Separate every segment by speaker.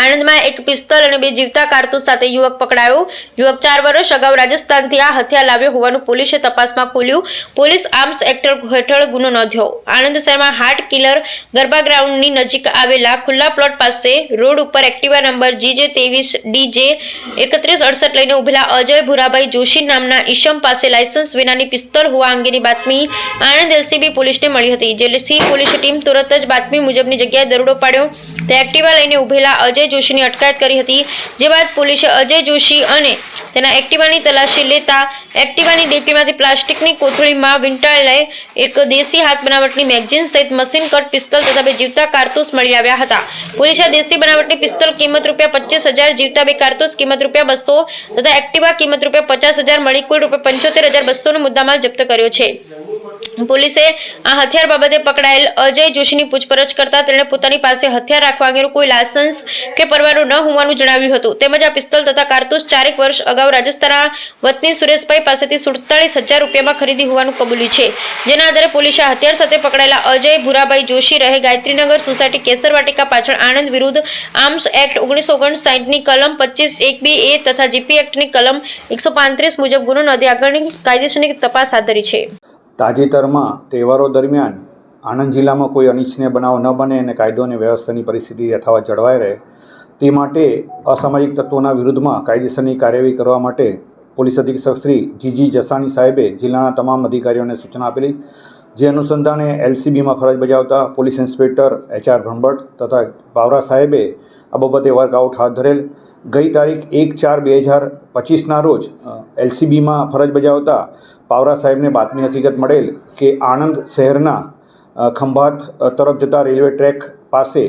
Speaker 1: આણંદમાં એક પિસ્તલ અને બે જીવતા કારતૂસ સાથે યુવક પકડાયો. યુવક ચાર વર્ષ અગાઉ રાજસ્થાનથી આ હથિયાર લાવ્યો હોવાનું પોલીસે તપાસમાં ખોલ્યું. પોલીસ આર્મ્સ એક્ટ હેઠળ ગુનો નોંધ્યો. આણંદ શહેરમાં હાર્ટ કિલર ગરબા ગ્રાઉન્ડની નજીક આવેલા ખુલ્લા પ્લોટ પાસે રોડ ઉપર એક્ટિવા નંબર જીજે ત્રેવીસ ડીજે એકત્રીસ અડસઠ લઈને ઉભેલા અજય ભુરાભાઈ જોશી નામના ઈશમ પાસે લાયસન્સ વિનાની પિસ્તોલ હોવા અંગેની બાતમી આણંદ એલસીબી પોલીસને મળી હતી. જેથી પોલીસ ટીમ તુરત જ બાતમી મુજબની જગ્યાએ દરોડો પાડ્યો. તે એક્ટિવા લઈને ઉભેલા અજય જોશીની અટકાયત કરી હતી, જે બાદ પોલીસે અજય જોશી અને તેના એક્ટિવાની તલાશી લેતા એક્ટિવાની ડેકીમાંથી પ્લાસ્ટિકની કોથળીમાં વીંટાળેલા એક દેશી હાથ બનાવટની મેગઝીન સહિત મશીન, કટ, પિસ્તલ તથા બે જીવતા કારતૂસ મળી આવ્યા હતા. પોલીસે દેશી બનાવટની પિસ્તલ કિંમત રૂપિયા પચીસ હજાર, જીવતા બે કારતૂસ કિંમત રૂપિયા બસો તથા એક્ટિવા કિંમત રૂપિયા પચાસ હજાર મળી કુલ રૂપિયા પંચોતેર હજાર બસોનો મુદ્દામાલ જપ્ત કર્યો છે. પોલીસે આ હથિયાર બાબતે પકડાયેલ અજય જોશીની પૂછપરછ કરતા તેણે પોતાની પાસે હથિયાર રાખવા અંગેનું કોઈ લાયસન્સ કે પરવાનો ન હોવાનું જણાવ્યું હતું. તેમજ આ પિસ્તોલ તથા કારતૂસ ચારેક વર્ષ અગાઉ રાજસ્થાનના વતની સુરેશભાઈ પાસેથી સુડતાલીસ હજાર રૂપિયામાં ખરીદી હોવાનું કબૂલ્યું છે. જેના આધારે પોલીસે આ હથિયાર સાથે પકડાયેલા અજય, ભુરાભાઈ જોશી રહે ગાયત્રીનગર સોસાયટી કેસર વાટિકા પાછળ આણંદ વિરુદ્ધ આર્મ્સ એક્ટ ઓગણીસો ઓગણસાઠની કલમ પચીસ એક બી એ તથા જીપી એક્ટની કલમ એકસો પાંત્રીસ મુજબ ગુનો નોંધી આગળની કાયદેસરની તપાસ હાથ ધરી છે.
Speaker 2: તાજેતરમાં તહેવારો દરમિયાન આણંદ જિલ્લામાં કોઈ અનિચ્છનીય બનાવ ન બને અને કાયદો અને વ્યવસ્થાની પરિસ્થિતિ યથાવત જળવાઈ રહે, તે માટે અસામાજિક તત્વોના વિરુદ્ધમાં કાયદેસરની કાર્યવાહી કરવા માટે પોલીસ અધિક્ષક શ્રી જીજી જસાણી સાહેબે જિલ્લાના તમામ અધિકારીઓને સૂચના આપેલી, જે અનુસંધાને એલસીબીમાં ફરજ બજાવતા પોલીસ ઇન્સ્પેક્ટર એચઆર ભણભટ્ટ તથા બાવરા સાહેબે આ બાબતે વર્કઆઉટ હાથ ધરેલ. ગઈ તારીખ એક ચાર બે હજાર પચીસના રોજ એલસીબીમાં ફરજ બજાવતા પાવરા સાહેબને બાતમી હકીકત મળેલ કે આણંદ શહેરના ખંભાત તરફ જતા રેલવે ટ્રેક પાસે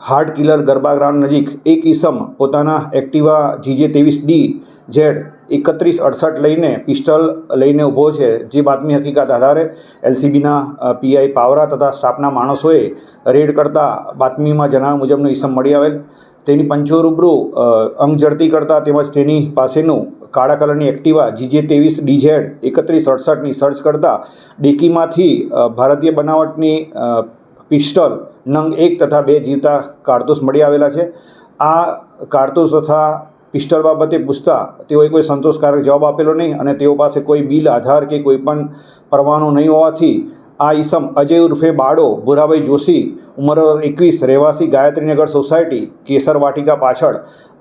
Speaker 2: હાર્ડ કિલર ગરબા ગ્રાઉન્ડ નજીક એક ઈસમ પોતાના એક્ટિવા જીજે ત્રેવીસ ડી ઝેડ એકત્રીસ અડસઠ લઈને પિસ્ટલ લઈને ઊભો છે. જે બાતમી હકીકત આધારે એલસીબીના પીઆઈ પાવરા તથા સ્ટાફના માણસોએ રેડ કરતા બાતમીમાં જણાવ્યા મુજબનો ઈસમ મળી આવેલ. તેની પંચો રૂબરૂ અંગ ઝડતી કરતા તેમજ તેની પાસેનું કાળા કલરની એક્ટિવા જીજે ત્રેવીસ ડીઝેડ એકત્રીસ અડસઠની સર્ચ કરતા ડેકીમાંથી ભારતીય બનાવટની પિસ્ટલ નંગ એક તથા બે જીવતા કારતૂસ મળી આવેલા છે. આ કારતૂસ તથા પિસ્ટલ બાબતે પૂછતા તેઓએ કોઈ સંતોષકારક જવાબ આપેલો નહીં અને તેઓ પાસે કોઈ બિલ, આધાર કે કોઈ પણ પરવાનો નહીં હોવાથી આ ઈસમ અજય ઉર્ફે બાળો, ભુરાભાઈ જોશી, ઉંમર એકવીસ, રહેવાસી ગાયત્રીનગર સોસાયટી, કેસર વાટિકા પાછળ,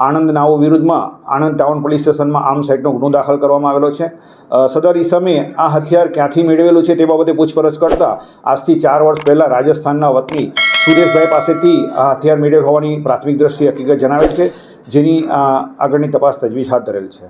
Speaker 2: આણંદ નાઓ વિરુદ્ધમાં, આણંદ ટાઉન પોલીસ સ્ટેશનમાં આમ સાઇટનો ગુનો દાખલ કરવામાં આવેલો છે. સદર ઈસમે આ હથિયાર ક્યાંથી મેળવેલું છે તે બાબતે પૂછપરછ કરતા આજથી ચાર વર્ષ પહેલાં રાજસ્થાનના વતની સુરેશભાઈ પાસેથી આ હથિયાર મેળવેલ હોવાની પ્રાથમિક દ્રષ્ટિએ હકીકત જણાવેલ છે, જેની આગળની તપાસ તજવીજ હાથ ધરેલ છે.